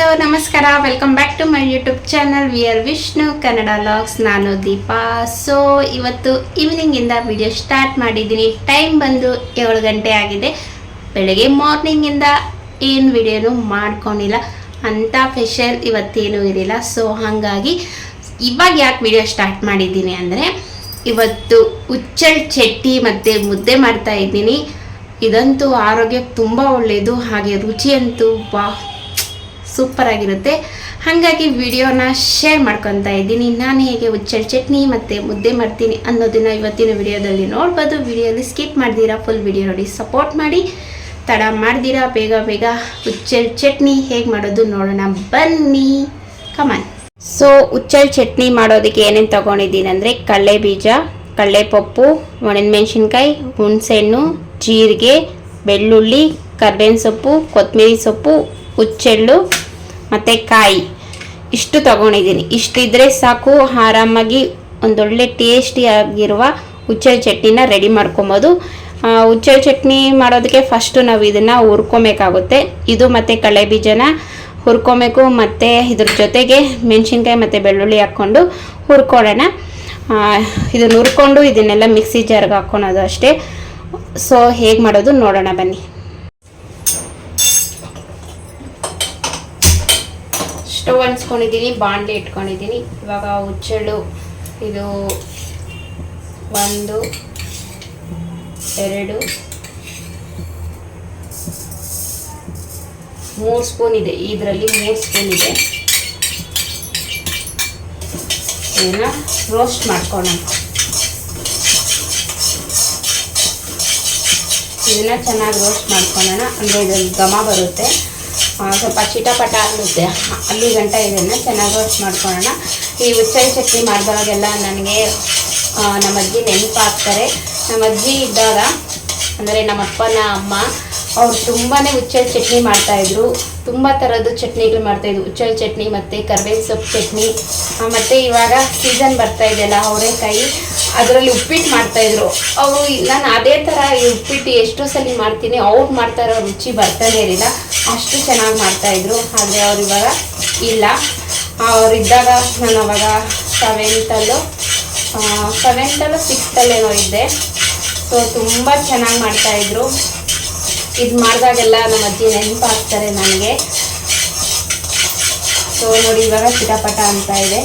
Hello, ನಮಸ್ಕಾರ. Welcome back to my YouTube channel we are Vishnu Kannada vlogs ನಾನು Deepa. So ಇವತ್ತು ಈವ್ನಿಂಗಿಂದ video start ಮಾಡಿದ್ದೀನಿ. ಟೈಮ್ ಬಂದು ಏಳು ಗಂಟೆ ಆಗಿದೆ. ಬೆಳಗ್ಗೆ ಮಾರ್ನಿಂಗಿಂದ ಏನು ವಿಡಿಯೋನು ಮಾಡ್ಕೊಂಡಿಲ್ಲ. ಅಂಥ ಫೆಷಲ್ ಇವತ್ತೇನೂ ಇರಲಿಲ್ಲ ಸೊ ಹಾಗಾಗಿ ಇವಾಗ ಯಾಕೆ ವಿಡಿಯೋ ಸ್ಟಾರ್ಟ್ ಮಾಡಿದ್ದೀನಿ ಅಂದರೆ, ಇವತ್ತು ಉಚ್ಚಲ್ ಚಟ್ನಿ ಮತ್ತು ಮುದ್ದೆ ಮಾಡ್ತಾ ಇದ್ದೀನಿ. ಇದಂತೂ ಆರೋಗ್ಯಕ್ಕೆ ತುಂಬ ಒಳ್ಳೆಯದು ಹಾಗೆ ರುಚಿಯಂತೂ ಬಾ ಸೂಪರ್ ಆಗಿರುತ್ತೆ. ಹಾಗಾಗಿ ವಿಡಿಯೋನ ಶೇರ್ ಮಾಡ್ಕೊತಾ ಇದ್ದೀನಿ. ನಾನು ಹೇಗೆ ಉಚ್ಚಲ್ ಚಟ್ನಿ ಮತ್ತು ಮುದ್ದೆ ಮಾಡ್ತೀನಿ ಅನ್ನೋದನ್ನ ಇವತ್ತಿನ ವಿಡಿಯೋದಲ್ಲಿ ನೋಡ್ಬೋದು. ವಿಡಿಯೋಲಿ ಸ್ಕಿಪ್ ಮಾಡ್ದಿರಾ ಫುಲ್ ವಿಡಿಯೋ ನೋಡಿ. ಸಪೋರ್ಟ್ ಮಾಡಿ, ತಡ ಮಾಡ್ದಿರಾ, ಬೇಗ ಬೇಗ ಉಚ್ಚಲ್ ಚಟ್ನಿ ಹೇಗೆ ಮಾಡೋದು ನೋಡೋಣ. ಬನ್ನಿ ಕಮಾನ್ ಸೊ ಉಚ್ಚಲ್ ಚಟ್ನಿ ಮಾಡೋದಕ್ಕೆ ಏನೇನು ತಗೊಂಡಿದ್ದೀನಿ ಅಂದರೆ ಕಡಲೆ ಬೀಜ ಕಡಲೆಪಪ್ಪು ಒಣಮೆಣಸಿನ್ಕಾಯಿ, ಹುಣಸೆಹಣ್ಣು, ಜೀರಿಗೆ, ಬೆಳ್ಳುಳ್ಳಿ, ಕರ್ಬೇವಿನ ಸೊಪ್ಪು ಕೊತ್ತಂಬರಿ ಸೊಪ್ಪು ಹುಚ್ಚೆಳ್ಳು ಮತ್ತು ಕಾಯಿ. ಇಷ್ಟು ತಗೊಂಡಿದ್ದೀನಿ. ಇಷ್ಟಿದ್ರೆ ಸಾಕು. ಆರಾಮಾಗಿ ಒಂದೊಳ್ಳೆ ಟೇಸ್ಟಿಯಾಗಿರುವ ಹುಚ್ಚಲ್ ಚಟ್ನಿನ ರೆಡಿ ಮಾಡ್ಕೊಬೋದು. ಆ, ಹುಚ್ಚೆಳ್ಳು ಚಟ್ನಿ ಮಾಡೋದಕ್ಕೆ ಫಸ್ಟು ನಾವು ಇದನ್ನು ಹುರ್ಕೊಬೇಕಾಗುತ್ತೆ. ಇದು ಮತ್ತು ಕಳೆ ಬೀಜನ ಹುರ್ಕೊಬೇಕು. ಮತ್ತು ಇದ್ರ ಜೊತೆಗೆ ಮೆಣಸಿನ್ಕಾಯಿ ಮತ್ತು ಬೆಳ್ಳುಳ್ಳಿ ಹಾಕ್ಕೊಂಡು ಹುರ್ಕೊಳ್ಳೋಣ. ಇದನ್ನ ಹುರ್ಕೊಂಡು ಇದನ್ನೆಲ್ಲ ಮಿಕ್ಸಿ ಜಾರ್ಗೆ ಹಾಕ್ಕೊಳೋದು ಅಷ್ಟೇ. ಸೊ ಹೇಗೆ ಮಾಡೋದು ನೋಡೋಣ ಬನ್ನಿ. ಸ್ಟವ್ ಅನ್ಸ್ಕೊಂಡಿದ್ದೀನಿ ಬಾಣಲೆ ಇಟ್ಕೊಂಡಿದ್ದೀನಿ ಇವಾಗ ಹುಚ್ಚೆಳ್ಳು ಇದು ಒಂದು ಎರಡು ಮೂರು ಸ್ಪೂನ್ ಇದೆ ಇದರಲ್ಲಿ ಮೂರು ಸ್ಪೂನ್ ಇದೆ ಇದನ್ನ ರೋಸ್ಟ್ ಮಾಡ್ಕೊಳ್ಳೋಣ ಇದನ್ನ ಚೆನ್ನಾಗಿ ರೋಸ್ಟ್ ಮಾಡ್ಕೊಳ್ಳೋಣ ಅಂದರೆ ಇದರಲ್ಲಿ ಘಮ ಬರುತ್ತೆ ಸ್ವಲ್ಪ ಚಿಟಪಟ ಅನ್ನುತ್ತೆ. ಅಲ್ಲಿ ಗಂಟ ಇದನ್ನು ಚೆನ್ನಾಗಿ ರೋಸ್ಟ್ ಮಾಡ್ಕೊಳ್ಳೋಣ. ಈ ಹುಚ್ಚಳಿ ಚಟ್ನಿ ಮಾಡಿದಾಗೆಲ್ಲ ನನಗೆ ನಮ್ಮ ಅಜ್ಜಿ ನೆನಪಾಗ್ತಾರೆ. ನಮ್ಮ ಅಜ್ಜಿ ಇದ್ದಾಗ ಅಂದರೆ ನಮ್ಮ ಅಪ್ಪನ ಅಮ್ಮ, ಅವ್ರು ತುಂಬಾ ಹುಚ್ಚಳ ಚಟ್ನಿ ಮಾಡ್ತಾಯಿದ್ರು ತುಂಬ ಥರದ್ದು ಚಟ್ನಿಗಳು ಮಾಡ್ತಾಯಿದ್ರು ಹುಚ್ಚಳ ಚಟ್ನಿ ಮತ್ತು ಕರ್ಬೇವಿನ ಸೊಪ್ಪು ಚಟ್ನಿ ಮತ್ತು ಇವಾಗ ಸೀಸನ್ ಬರ್ತಾ ಇದೆಯಲ್ಲ ಅವರೆಕಾಯಿ, ಅದರಲ್ಲಿ ಉಪ್ಪಿಟ್ಟು ಮಾಡ್ತಾಯಿದ್ರು ಅವರು, ನಾನು ಅದೇ ಥರ ಈ ಉಪ್ಪಿಟ್ಟು ಎಷ್ಟೋ ಸಲ ಮಾಡ್ತೀನಿ, ಅವ್ರು ಮಾಡ್ತಾ ಇರೋ ರುಚಿ ಬರ್ತಾನೆ ಇರಲಿಲ್ಲ. ಅಷ್ಟು ಚೆನ್ನಾಗಿ ಮಾಡ್ತಾಯಿದ್ರು, ಆದರೆ ಅವ್ರು ಇವಾಗ ಇಲ್ಲ ಅವರಿದ್ದಾಗ ನಾನು ಅವಾಗ ಸೆವೆಂತಲ್ಲೋ ಸೆವೆಂತಲ್ಲೋ ಸಿಕ್ಸ್ತಲ್ಲೇನೋ ಇದ್ದೆ. ಸೊ ತುಂಬ ಚೆನ್ನಾಗಿ ಮಾಡ್ತಾಯಿದ್ರು. ಇದು ಮಾಡಿದಾಗೆಲ್ಲ ನಮ್ಮ ಅಜ್ಜಿ ನೆನಪಾಗ್ತಾರೆ ನನಗೆ. ಸೊ ನೋಡಿ ಇವಾಗ ಚಿಟಪಟ ಅಂತ ಇದೆ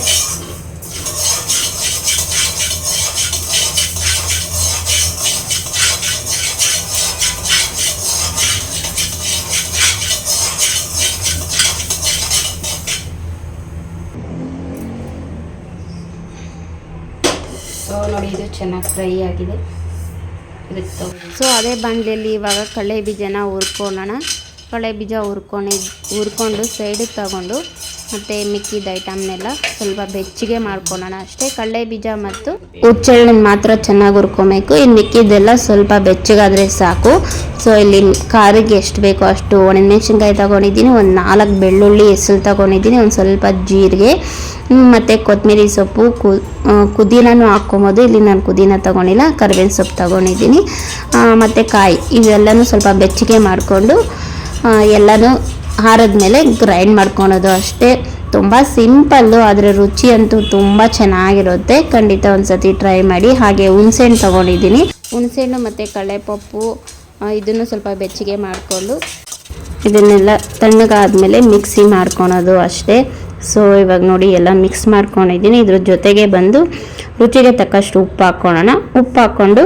ಸೊ ನೋಡಿ ಇದು ಚೆನ್ನಾಗಿ ಫ್ರೈ ಆಗಿದೆ. ಸೊ ಅದೇ ಬಾಣಲೆಯಲ್ಲಿ ಇವಾಗ ಕಳೆ ಬೀಜನ ಹುರ್ಕೊಳ್ಳೋಣ. ಕಳೆ ಬೀಜ ಹುರ್ಕೊಂಡು ಹುರ್ಕೊಂಡು ಸೈಡಿಗೆ ತಗೊಂಡು ಮತ್ತು ಮಿಕ್ಕಿದ ಐಟಮ್ನೆಲ್ಲ ಸ್ವಲ್ಪ ಬೆಚ್ಚಗೆ ಮಾಡ್ಕೊಳ್ಳೋಣ. ಅಷ್ಟೇ ಕಡಲೆ ಬೀಜ ಮತ್ತು ಹುಚ್ಚೆಳ್ಳನ್ನ ಮಾತ್ರ ಚೆನ್ನಾಗಿ ಹುರ್ಕೊಬೇಕು. ಇನ್ನು ಮಿಕ್ಕಿದ್ದೆಲ್ಲ ಸ್ವಲ್ಪ ಬೆಚ್ಚಗಾದರೆ ಸಾಕು. ಸೊ ಇಲ್ಲಿ ಖಾರಿಗೆ ಎಷ್ಟು ಬೇಕೋ ಅಷ್ಟು ಒಣಮೆಣಸಿನ್ಕಾಯಿ ತಗೊಂಡಿದ್ದೀನಿ. ಒಂದು ನಾಲ್ಕು ಬೆಳ್ಳುಳ್ಳಿ, ಹೆಸರು ತಗೊಂಡಿದ್ದೀನಿ. ಒಂದು ಸ್ವಲ್ಪ ಜೀರಿಗೆ ಮತ್ತು ಕೊತ್ತಂಬರಿ ಸೊಪ್ಪು, ಕು ಪುದೀನನೂ ಹಾಕ್ಕೊಬೋದು. ಇಲ್ಲಿ ನಾನು ಪುದೀನ ತೊಗೊಂಡಿಲ್ಲ, ಕರ್ಬೇವಿನ ಸೊಪ್ಪು ತೊಗೊಂಡಿದ್ದೀನಿ. ಮತ್ತು ಕಾಯಿ, ಇವೆಲ್ಲನೂ ಸ್ವಲ್ಪ ಬೆಚ್ಚಗೆ ಮಾಡಿಕೊಂಡು ಎಲ್ಲನೂ ಆರಿದ್ಮೇಲೆ ಗ್ರೈಂಡ್ ಮಾಡ್ಕೊಳೋದು ಅಷ್ಟೇ. ತುಂಬ ಸಿಂಪಲ್ಲು ಆದರೆ ರುಚಿ ಅಂತೂ ತುಂಬ ಚೆನ್ನಾಗಿರುತ್ತೆ. ಖಂಡಿತ ಒಂದು ಸತಿ ಟ್ರೈ ಮಾಡಿ. ಹಾಗೆ ಹುಣಸೆಹಣ್ಣು ತೊಗೊಂಡಿದ್ದೀನಿ. ಹುಣಸೆಹಣ್ಣು ಮತ್ತು ಕಡಲೆಪಪ್ಪು ಇದನ್ನು ಸ್ವಲ್ಪ ಬೆಚ್ಚಗೆ ಮಾಡಿಕೊಂಡು ಇದನ್ನೆಲ್ಲ ತಣ್ಣಗಾದ್ಮೇಲೆ ಮಿಕ್ಸಿ ಮಾಡ್ಕೊಳೋದು ಅಷ್ಟೇ. ಸೊ ಇವಾಗ ನೋಡಿ ಎಲ್ಲ ಮಿಕ್ಸ್ ಮಾಡ್ಕೊಂಡಿದ್ದೀನಿ. ಇದ್ರ ಜೊತೆಗೆ ಬಂದು ರುಚಿಗೆ ತಕ್ಕಷ್ಟು ಉಪ್ಪು ಹಾಕ್ಕೊಳ್ಳೋಣ ಉಪ್ಪು ಹಾಕ್ಕೊಂಡು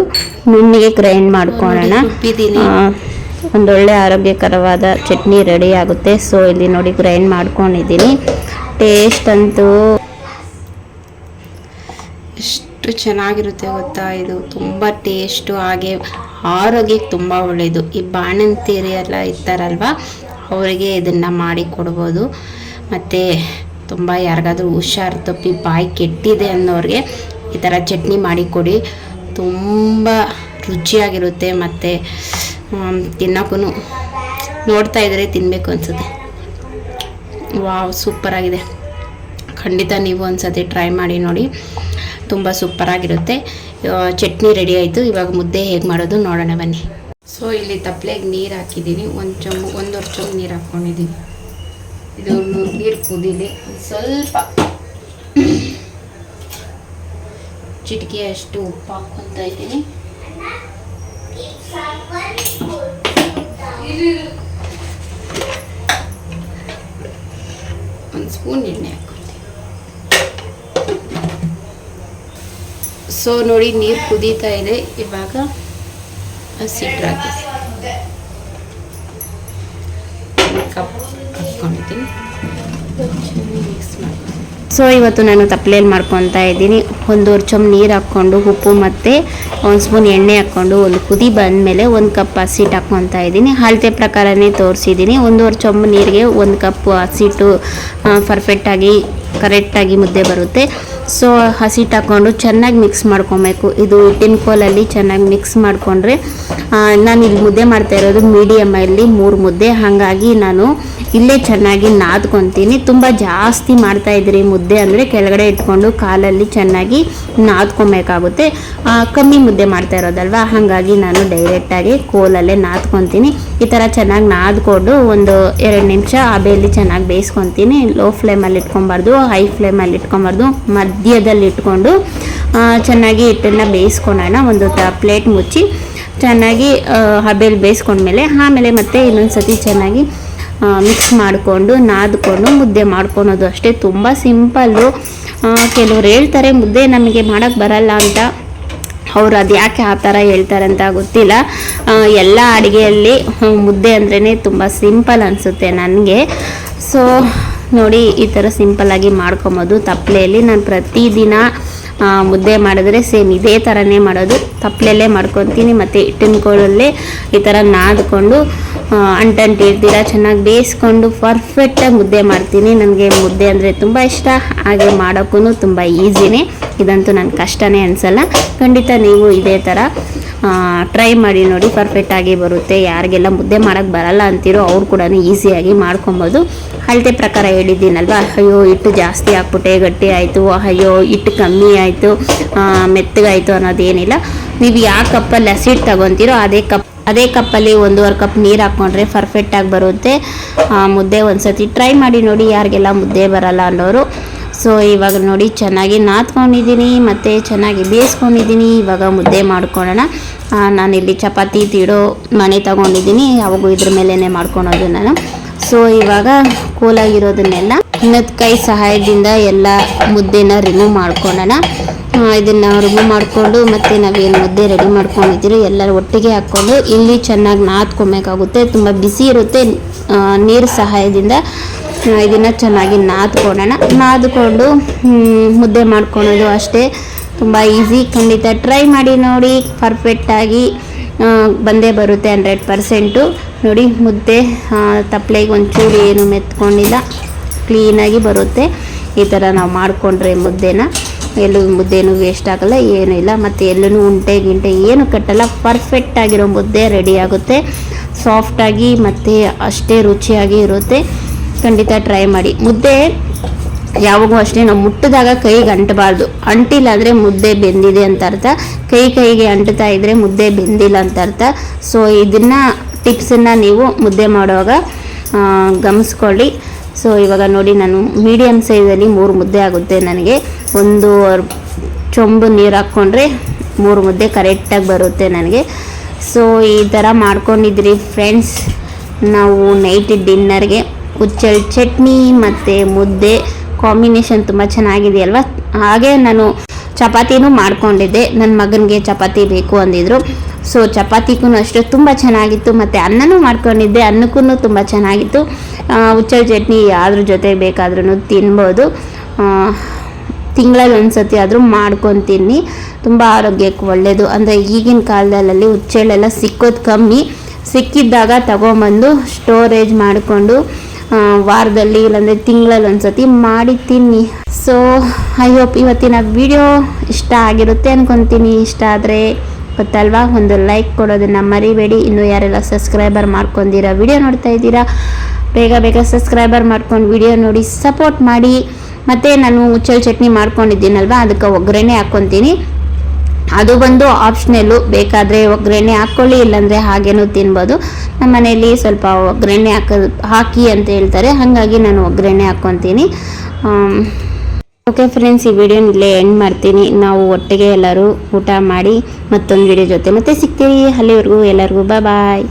ನುಣ್ಣಿಗೆ ಗ್ರೈಂಡ್ ಮಾಡ್ಕೊಳ್ಳೋಣ ಒಂದೊಳ್ಳೆ ಆರೋಗ್ಯಕರವಾದ ಚಟ್ನಿ ರೆಡಿ ಆಗುತ್ತೆ. ಸೊ ಇಲ್ಲಿ ನೋಡಿ ಗ್ರೈಂಡ್ ಮಾಡ್ಕೊಂಡಿದ್ದೀನಿ. ಟೇಸ್ಟ್ ಅಂತೂ ಎಷ್ಟು ಚೆನ್ನಾಗಿರುತ್ತೆ ಗೊತ್ತಾ? ಇದು ತುಂಬ ಟೇಸ್ಟು ಹಾಗೆ ಆರೋಗ್ಯಕ್ಕೆ ತುಂಬ ಒಳ್ಳೆಯದು ಈ ಬಾಣಂತೀರಿ ಎಲ್ಲ ಇರ್ತಾರಲ್ವ, ಅವರಿಗೆ ಇದನ್ನು ಮಾಡಿ ಕೊಡ್ಬೋದು. ಮತ್ತು ತುಂಬ ಯಾರಿಗಾದ್ರೂ ಹುಷಾರು ತಪ್ಪಿ ಬಾಯಿ ಕೆಟ್ಟಿದೆ ಅನ್ನೋರಿಗೆ ಈ ಥರ ಚಟ್ನಿ ಮಾಡಿ ಕೊಡಿ. ತುಂಬ ರುಚಿಯಾಗಿರುತ್ತೆ ಮತ್ತು ತಿನ್ನೋಕ್ಕೂ ನೋಡ್ತಾ ಇದ್ದರೆ ತಿನ್ನಬೇಕು ಅನಿಸುತ್ತೆ. ವಾವ್ ಸೂಪರಾಗಿದೆ ಖಂಡಿತ ನೀವು ಒಂದ್ಸತಿ ಟ್ರೈ ಮಾಡಿ ನೋಡಿ. ತುಂಬ ಸೂಪರಾಗಿರುತ್ತೆ ಚಟ್ನಿ ರೆಡಿ ಆಯಿತು. ಇವಾಗ ಮುದ್ದೆ ಹೇಗೆ ಮಾಡೋದು ನೋಡೋಣ ಬನ್ನಿ. ಸೊ ಇಲ್ಲಿ ತಪ್ಪಲೆಗೆ ನೀರು ಹಾಕಿದ್ದೀನಿ ಒಂದು ಚಮ್ಮ ಒಂದೂವರೆ ಚೊಂಬು ನೀರು ಹಾಕ್ಕೊಂಡಿದ್ದೀನಿ ಇದು ನೀರು ಕುದೀಲಿ. ಸ್ವಲ್ಪ ಚಿಟಕಿ ಅಷ್ಟು ಉಪ್ಪು ಹಾಕ್ಕೊತಾ ಇದ್ದೀನಿ. ಒಂದು ಸ್ಪೂನ್ ಎಣ್ಣೆ ಹಾಕ್ಕೊತೀನಿ ಸೊ ನೋಡಿ, ನೀರು ಕುದೀತಾ ಇದೆ. ಇವಾಗ ಹಸಿಟ್ರು ಹಾಕಿ ಕಪ್ ಹಾಕ್ಕೊಂಡಿದ್ದೀನಿ ಸೊ ಇವತ್ತು ನಾನು ತಪ್ಪಲೆಯಲ್ಲಿ ಮಾಡ್ಕೊತಾ ಇದ್ದೀನಿ. ಒಂದೂವರೆ ಚಮ್ ನೀರು ಹಾಕ್ಕೊಂಡು ಉಪ್ಪು ಮತ್ತು ಒಂದು ಸ್ಪೂನ್ ಎಣ್ಣೆ ಹಾಕ್ಕೊಂಡು ಒಂದು ಕುದಿ ಬಂದಮೇಲೆ ಒಂದು ಕಪ್ ಹಸಿಟ್ಟು ಹಾಕ್ಕೊತಾ ಇದ್ದೀನಿ. ಅಳತೆ ಪ್ರಕಾರನೇ ತೋರಿಸಿದ್ದೀನಿ. ಒಂದೂವರೆ ಚಮ್ ನೀರಿಗೆ ಒಂದು ಕಪ್ ಹಸಿಟ್ಟು ಪರ್ಫೆಕ್ಟಾಗಿ ಕರೆಕ್ಟಾಗಿ ಮುದ್ದೆ ಬರುತ್ತೆ. ಸೊ ಹಸಿಟ್ಟು ಹಾಕ್ಕೊಂಡು ಚೆನ್ನಾಗಿ ಮಿಕ್ಸ್ ಮಾಡ್ಕೊಬೇಕು. ಇದು ಹಿಟ್ಟಿನ ಕೋಲಲ್ಲಿ ಚೆನ್ನಾಗಿ ಮಿಕ್ಸ್ ಮಾಡಿಕೊಂಡ್ರೆ ನಾನು ಇಲ್ಲಿ ಮುದ್ದೆ ಮಾಡ್ತಾ ಇರೋದು ಮೀಡಿಯಮಲ್ಲಿ ಮೂರು ಮುದ್ದೆ. ಹಾಗಾಗಿ ನಾನು ಇಲ್ಲೇ ಚೆನ್ನಾಗಿ ನಾದ್ಕೊತೀನಿ. ತುಂಬ ಜಾಸ್ತಿ ಮಾಡ್ತಾ ಇದ್ರಿ ಮುದ್ದೆ ಅಂದರೆ ಕೆಳಗಡೆ ಇಟ್ಕೊಂಡು ಕಾಲಲ್ಲಿ ಚೆನ್ನಾಗಿ ನಾದ್ಕೊಬೇಕಾಗುತ್ತೆ. ಆ, ಕಮ್ಮಿ ಮುದ್ದೆ ಮಾಡ್ತಾ ಇರೋದಲ್ವಾ? ಹಾಗಾಗಿ ನಾನು ಡೈರೆಕ್ಟಾಗಿ ಕೋಲಲ್ಲೇ ನಾದ್ಕೊತೀನಿ. ಈ ಥರ ಚೆನ್ನಾಗಿ ನಾದ್ಕೊಂಡು ಒಂದು ಎರಡು ನಿಮಿಷ ಆಬೇಲಿ ಚೆನ್ನಾಗಿ ಬೇಯಿಸ್ಕೊತೀನಿ. ಲೋ ಫ್ಲೇಮಲ್ಲಿ ಇಟ್ಕೊಬಾರ್ದು ಹೈ ಫ್ಲೇಮಲ್ಲಿ ಇಟ್ಕೊಬಾರ್ದು. ಮಧ್ಯದಲ್ಲಿ ಆ, ಚೆನ್ನಾಗಿ ಹಿಟ್ಟನ್ನು ಬೇಯಿಸ್ಕೊಳ್ಳೋಣ ಒಂದು ಪ್ಲೇಟ್ ಮುಚ್ಚಿ ಚೆನ್ನಾಗಿ ಹಬೇಲಿ ಬೇಯಿಸ್ಕೊಂಡ್ಮೇಲೆ ಆಮೇಲೆ ಮತ್ತೆ ಇನ್ನೊಂದು ಸತಿ ಚೆನ್ನಾಗಿ ಮಿಕ್ಸ್ ಮಾಡಿಕೊಂಡು ನಾದ್ಕೊಂಡು ಮುದ್ದೆ ಮಾಡ್ಕೊಳೋದು ಅಷ್ಟೇ. ತುಂಬ ಸಿಂಪಲ್ಲು ಕೆಲವ್ರು ಹೇಳ್ತಾರೆ ಮುದ್ದೆ ನಮಗೆ ಮಾಡೋಕ್ಕೆ ಬರಲ್ಲ ಅಂತ. ಅವರು ಅದು ಯಾಕೆ ಆ ಥರ ಹೇಳ್ತಾರೆ ಅಂತ ಗೊತ್ತಿಲ್ಲ. ಎಲ್ಲ ಅಡುಗೆಯಲ್ಲಿ ಮುದ್ದೆ ಅಂದ್ರೇ ತುಂಬ ಸಿಂಪಲ್ ಅನಿಸುತ್ತೆ ನನಗೆ. ಸೊ ನೋಡಿ, ಈ ಥರ ಸಿಂಪಲ್ಲಾಗಿ ಮಾಡ್ಕೊಬೋದು. ತಪ್ಪಲೆಯಲ್ಲಿ ನಾನು ಪ್ರತಿದಿನ ಮುದ್ದೆ ಮಾಡಿದ್ರೆ ಸೇಮ್ ಇದೇ ಥರನೇ ಮಾಡೋದು. ತಪ್ಪಲೆಲ್ಲೇ ಮಾಡ್ಕೊತೀನಿ, ಮತ್ತು ಹಿಟ್ಟಿನ ಕೋಳಲ್ಲೇ ಈ ಥರ ನಾದ್ಕೊಂಡು ಅಂಟಂಟು ಇರ್ತೀರ ಚೆನ್ನಾಗಿ ಬೇಯಿಸ್ಕೊಂಡು ಪರ್ಫೆಕ್ಟಾಗಿ ಮುದ್ದೆ ಮಾಡ್ತೀನಿ. ನನಗೆ ಮುದ್ದೆ ಅಂದರೆ ತುಂಬ ಇಷ್ಟ. ಹಾಗೆ ಮಾಡೋಕ್ಕೂ ತುಂಬ ಈಸಿನೇ. ಇದಂತೂ ನನ್ನ ಕಷ್ಟನೇ ಅನಿಸಲ್ಲ. ಖಂಡಿತ ನೀವು ಇದೇ ಥರ ಟ್ರೈ ಮಾಡಿ ನೋಡಿ ಪರ್ಫೆಕ್ಟಾಗಿ ಬರುತ್ತೆ. ಯಾರಿಗೆಲ್ಲ ಮುದ್ದೆ ಮಾಡೋಕ್ಕೆ ಬರಲ್ಲ ಅಂತೀರೋ ಅವ್ರು ಕೂಡ ಈಸಿಯಾಗಿ ಮಾಡ್ಕೊಬೋದು. ಅಳತೆ ಪ್ರಕಾರ ಹೇಳಿದ್ದೀನಲ್ವ? ಅಯ್ಯೋ, ಹಿಟ್ಟು ಜಾಸ್ತಿ ಹಾಕ್ಬಿಟ್ಟೆ ಗಟ್ಟಿ ಆಯಿತು, ಅಯ್ಯೋ, ಹಿಟ್ಟು ಕಮ್ಮಿ ಆಯಿತು ಮೆತ್ತಗಾಯಿತು ಅನ್ನೋದೇನಿಲ್ಲ. ನೀವು ಯಾವ ಕಪ್ಪಲ್ಲಿ ಹಸಿಟ್ಟು ತಗೊತೀರೋ ಅದೇ ಕಪ್, ಅದೇ ಕಪ್ಪಲ್ಲಿ ಒಂದೂವರೆ ಕಪ್ ನೀರು ಹಾಕ್ಕೊಂಡ್ರೆ ಪರ್ಫೆಕ್ಟಾಗಿ ಬರುತ್ತೆ. ಮುದ್ದೆ ಒಂದು ಟ್ರೈ ಮಾಡಿ ನೋಡಿ, ಯಾರಿಗೆಲ್ಲ ಮುದ್ದೆ ಬರಲ್ಲ ಅನ್ನೋರು. ಸೊ ಇವಾಗ ನೋಡಿ, ಚೆನ್ನಾಗಿ ನಾದ್ಕೊಂಡಿದ್ದೀನಿ, ಮತ್ತು ಚೆನ್ನಾಗಿ ಬೇಯಿಸ್ಕೊಂಡಿದ್ದೀನಿ. ಇವಾಗ ಮುದ್ದೆ ಮಾಡ್ಕೊಳ್ಳೋಣ. ನಾನಿಲ್ಲಿ ಚಪಾತಿ, ತೀಡೋ ಮನೆ ತಗೊಂಡಿದ್ದೀನಿ. ಯಾವಾಗೂ ಇದ್ರ ಮೇಲೇ ಮಾಡ್ಕೊಳೋದು ನಾನು. ಸೊ ಇವಾಗ ಕೂಲಾಗಿರೋದನ್ನೆಲ್ಲ ಇನ್ನೊಂದು ಕೈ ಸಹಾಯದಿಂದ ಎಲ್ಲ ಮುದ್ದೆನ ರಿಮೂವ್ ಮಾಡ್ಕೊಳ್ಳೋಣ ಇದನ್ನು ರಿಮೂವ್ ಮಾಡಿಕೊಂಡು ಮತ್ತೆ ನಾವೇನು ಮುದ್ದೆ ರೆಡಿ ಮಾಡ್ಕೊಂಡಿದ್ದೀರಿ ಎಲ್ಲರೂ ಒಟ್ಟಿಗೆ ಹಾಕ್ಕೊಂಡು ಇಲ್ಲಿ ಚೆನ್ನಾಗಿ ನಾದ್ಕೊಬೇಕಾಗುತ್ತೆ. ತುಂಬ ಬಿಸಿ ಇರುತ್ತೆ ನೀರು ಸಹಾಯದಿಂದ ಇದನ್ನ ಚೆನ್ನಾಗಿ ನಾದ್ಕೊಳ್ಳೋಣ ನಾದ್ಕೊಂಡು ಮುದ್ದೆ ಮಾಡ್ಕೊಳೋದು ಅಷ್ಟೇ. ತುಂಬ ಈಸಿ ಖಂಡಿತ. ಟ್ರೈ ಮಾಡಿ ನೋಡಿ ಪರ್ಫೆಕ್ಟಾಗಿ ಬಂದೇ ಬರುತ್ತೆ ಹಂಡ್ರೆಡ್ ಪರ್ಸೆಂಟು. ನೋಡಿ, ಮುದ್ದೆ ತಪ್ಪಲೆಗೆ ಒಂಚೂರು ಏನು ಮೆತ್ಕೊಂಡಿಲ್ಲ. ಕ್ಲೀನಾಗಿ ಬರುತ್ತೆ. ಈ ಥರ ನಾವು ಮಾಡಿಕೊಂಡ್ರೆ ಮುದ್ದೆನ. ಎಲ್ಲೂ ಮುದ್ದೆನೂ ವೇಸ್ಟ್ ಆಗಲ್ಲ, ಏನೂ ಇಲ್ಲ. ಮತ್ತು ಎಲ್ಲೂ ಉಂಟೆ ಗಿಂಟೆ ಏನು ಕಟ್ಟಲ್ಲ. ಪರ್ಫೆಕ್ಟ್ ಆಗಿರೋ ಮುದ್ದೆ ರೆಡಿ ಆಗುತ್ತೆ. ಸಾಫ್ಟಾಗಿ ಮತ್ತು ಅಷ್ಟೇ ರುಚಿಯಾಗಿ ಇರುತ್ತೆ. ಖಂಡಿತ ಟ್ರೈ ಮಾಡಿ. ಮುದ್ದೆ ಯಾವಾಗೂ ಅಷ್ಟೇ, ನಾವು ಮುಟ್ಟಿದಾಗ ಕೈಗೆ ಅಂಟಬಾರ್ದು ಅಂಟಿಲ್ಲ ಅಂದರೆ ಮುದ್ದೆ ಬೆಂದಿದೆ ಅಂತ ಅರ್ಥ. ಕೈ ಕೈಗೆ ಅಂಟುತ್ತಾ ಇದ್ದರೆ ಮುದ್ದೆ ಬೆಂದಿಲ್ಲ ಅಂತ ಅರ್ಥ. ಸೊ ಇದನ್ನು ಟಿಪ್ಸನ್ನು ನೀವು ಮುದ್ದೆ ಮಾಡುವಾಗ ಗಮನಿಸ್ಕೊಳ್ಳಿ. ಸೊ ಇವಾಗ ನೋಡಿ, ನಾನು ಮೀಡಿಯಮ್ ಸೈಜಲ್ಲಿ ಮೂರು ಮುದ್ದೆ ಆಗುತ್ತೆ ನನಗೆ. ಒಂದು ಚೊಂಬು ನೀರು ಹಾಕ್ಕೊಂಡ್ರೆ ಮೂರು ಮುದ್ದೆ ಕರೆಕ್ಟಾಗಿ ಬರುತ್ತೆ ನನಗೆ. ಸೊ ಈ ಥರ ಮಾಡ್ಕೊಂಡಿದ್ರಿ ಫ್ರೆಂಡ್ಸ್ ನಾವು ನೈಟ್ ಡಿನ್ನರ್ಗೆ ಹುಚ್ಚಲ್ ಚಟ್ನಿ ಮತ್ತು ಮುದ್ದೆ. ಕಾಂಬಿನೇಷನ್ ತುಂಬ ಚೆನ್ನಾಗಿದೆ ಅಲ್ವಾ? ಹಾಗೆ ನಾನು ಚಪಾತಿನೂ ಮಾಡ್ಕೊಂಡಿದ್ದೆ. ನನ್ನ ಮಗನಿಗೆ ಚಪಾತಿ ಬೇಕು ಅಂದಿದ್ರು. ಸೊ ಚಪಾತಿಗೂ ಅಷ್ಟೇ ತುಂಬ ಚೆನ್ನಾಗಿತ್ತು. ಮತ್ತು ಅನ್ನನೂ ಮಾಡ್ಕೊಂಡಿದ್ದೆ. ಅನ್ನಕ್ಕೂ ತುಂಬ ಚೆನ್ನಾಗಿತ್ತು. ಹುಚ್ಚಳ ಚಟ್ನಿ ಯಾವ್ದ್ರ ಜೊತೆ ಬೇಕಾದ್ರೂ ತಿನ್ಬೋದು. ತಿಂಗಳಲ್ಲಿ ಒಂದು ಸತಿ ಆದರೂ ಮಾಡ್ಕೊಂಡು ತುಂಬ ಆರೋಗ್ಯಕ್ಕೆ ಒಳ್ಳೆಯದು ಅಂದರೆ ಈಗಿನ ಕಾಲದಲ್ಲಿ ಹುಚ್ಚೆಳ್ಳೆಲ್ಲ ಸಿಕ್ಕೋದು ಕಮ್ಮಿ. ಸಿಕ್ಕಿದ್ದಾಗ ತಗೊಂಬಂದು ಸ್ಟೋರೇಜ್ ಮಾಡಿಕೊಂಡು ವಾರದಲ್ಲಿ ಇಲ್ಲಾಂದರೆ ತಿಂಗಳಲ್ಲಿ ಒಂದು ಸತಿ ಮಾಡಿ ತಿನ್ನಿ ಸೊ ಐ ಹೋಪ್ ಇವತ್ತಿನ ವಿಡಿಯೋ ಇಷ್ಟ ಆಗಿರುತ್ತೆ ಅಂದ್ಕೊತೀನಿ ಇಷ್ಟ ಆದರೆ ಗೊತ್ತಲ್ವಾ? ಒಂದು ಲೈಕ್ ಕೊಡೋದನ್ನು ಮರಿಬೇಡಿ. ಇನ್ನು ಯಾರೆಲ್ಲ ಸಬ್ಸ್ಕ್ರೈಬರ್ ಮಾಡ್ಕೊಂಡಿರೋ ವಿಡಿಯೋ ನೋಡ್ತಾ ಇದ್ದೀರಾ, ಬೇಗ ಬೇಗ ಸಬ್ಸ್ಕ್ರೈಬರ್ ಮಾಡ್ಕೊಂಡು ವಿಡಿಯೋ ನೋಡಿ ಸಪೋರ್ಟ್ ಮಾಡಿ. ಮತ್ತು ನಾನು ಉಚ್ಚಲ್ ಚಟ್ನಿ ಮಾಡ್ಕೊಂಡಿದ್ದೀನಲ್ವ? ಅದಕ್ಕೆ ಒಗ್ಗರಣೆ ಹಾಕ್ಕೊತೀನಿ. ಅದು ಬಂದು ಆಪ್ಷನಲ್ಲು ಬೇಕಾದರೆ ಒಗ್ಗರಣೆ ಹಾಕ್ಕೊಳ್ಳಿ ಇಲ್ಲಾಂದರೆ ಹಾಗೇನೂ ತಿನ್ಬೋದು. ನಮ್ಮ ಮನೆಯಲ್ಲಿ ಸ್ವಲ್ಪ ಒಗ್ಗರಣೆ ಹಾಕ, ಹಾಕಿ ಅಂತ ಹೇಳ್ತಾರೆ. ಹಾಗಾಗಿ ನಾನು ಒಗ್ಗರಣೆ ಹಾಕ್ಕೊತೀನಿ ಓಕೆ ಫ್ರೆಂಡ್ಸ್ ಈ ವಿಡಿಯೋ ಇಲ್ಲೇ ಎಂಡ್ ಮಾಡ್ತೀನಿ. ನಾವು ಒಟ್ಟಿಗೆ ಎಲ್ಲರೂ ಊಟ ಮಾಡಿ ಮತ್ತೊಂದು ವಿಡಿಯೋ ಜೊತೆ ಮತ್ತೆ ಸಿಗ್ತೀವಿ. ಅಲ್ಲಿವರೆಗೂ ಎಲ್ಲರಿಗೂ ಬಾಯ್